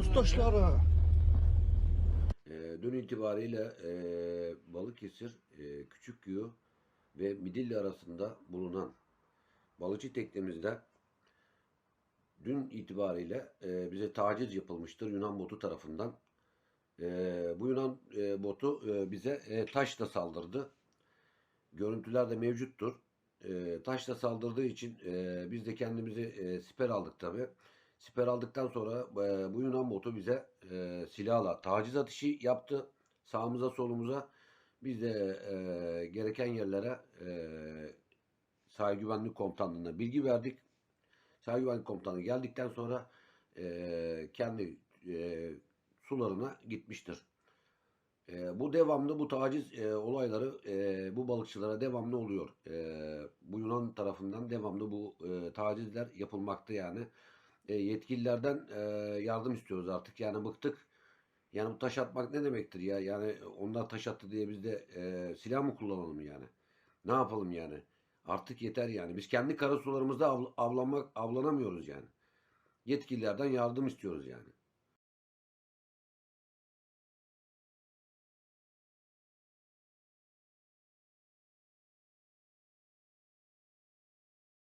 Mustaşları. E, dün itibariyle e, Balıkesir, e, Küçükkuyu ve Midilli arasında bulunan balıkçı teknemizde dün itibariyle e, bize taciz yapılmıştır Yunan botu tarafından. E, bu Yunan e, botu e, bize e, taşla saldırdı. Görüntüler de mevcuttur. E, taşla saldırdığı için e, biz de kendimizi e, siper aldık tabi. Siper aldıktan sonra e, bu Yunan botu bize e, silahla taciz atışı yaptı. Sağımıza solumuza biz de e, gereken yerlere e, sahil güvenlik komutanlığına bilgi verdik. Sahil güvenlik komutanı geldikten sonra e, kendi e, sularına gitmiştir. E, bu devamlı bu taciz e, olayları e, bu balıkçılara devamlı oluyor. E, bu Yunan tarafından devamlı bu e, tacizler yapılmakta yani. E, yetkililerden e, yardım istiyoruz artık. Yani bıktık. Yani bu taş atmak ne demektir ya? Yani onlar taş attı diye biz de e, silah mı kullanalım yani? Ne yapalım yani? Artık yeter yani. Biz kendi karasularımızda avl- avlanmak avlanamıyoruz yani. Yetkililerden yardım istiyoruz yani.